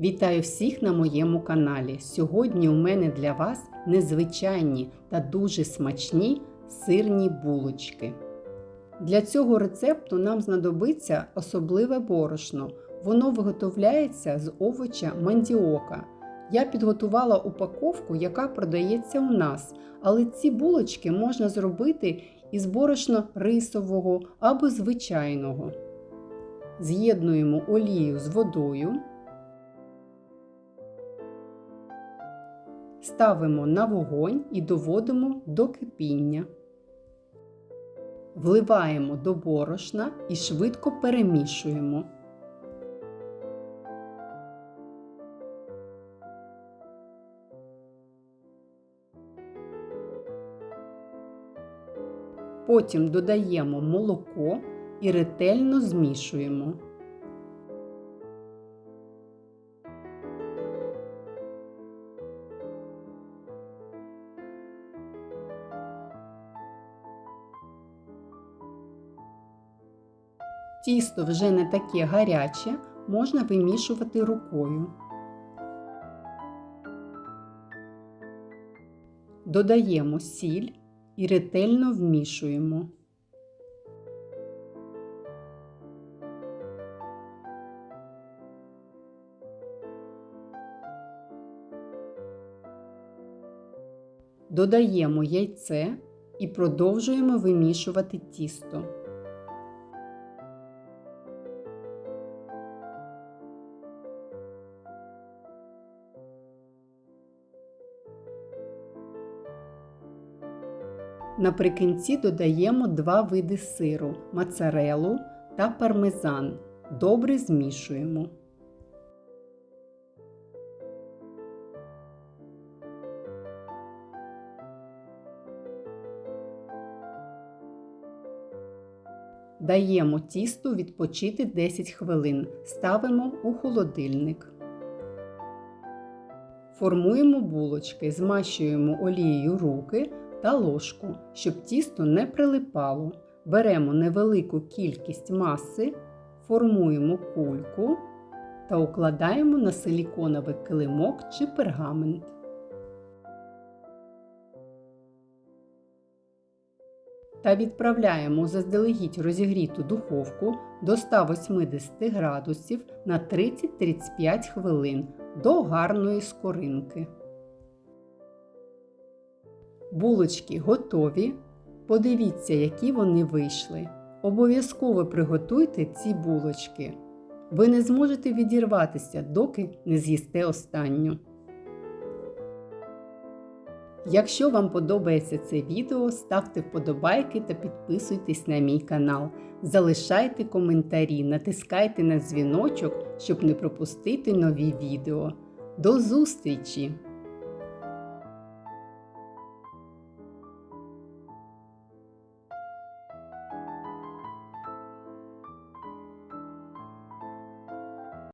Вітаю всіх на моєму каналі. Сьогодні у мене для вас незвичайні та дуже смачні сирні булочки. Для цього рецепту нам знадобиться особливе борошно. Воно виготовляється з овоча мандіока. Я підготувала упаковку, яка продається у нас, але ці булочки можна зробити із борошна рисового або звичайного. З'єднуємо олію з водою. Ставимо на вогонь і доводимо до кипіння. Вливаємо до борошна і швидко перемішуємо. Потім додаємо молоко і ретельно змішуємо. Тісто вже не таке гаряче, можна вимішувати рукою. Додаємо сіль і ретельно вмішуємо. Додаємо яйце і продовжуємо вимішувати тісто. Наприкінці додаємо два види сиру моцарелу та пармезан. Добре змішуємо. Даємо тісту відпочити 10 хвилин. Ставимо у холодильник. Формуємо булочки, змащуємо олією руки та ложку, щоб тісто не прилипало. Беремо невелику кількість маси, формуємо кульку та укладаємо на силіконовий килимок чи пергамент. Та відправляємо заздалегідь розігріту духовку до 180 градусів на 30-35 хвилин до гарної скоринки. Булочки готові. Подивіться, які вони вийшли. Обов'язково приготуйте ці булочки. Ви не зможете відірватися, доки не з'їсте останню. Якщо вам подобається це відео, ставте вподобайки та підписуйтесь на мій канал. Залишайте коментарі, натискайте на дзвіночок, щоб не пропустити нові відео. До зустрічі!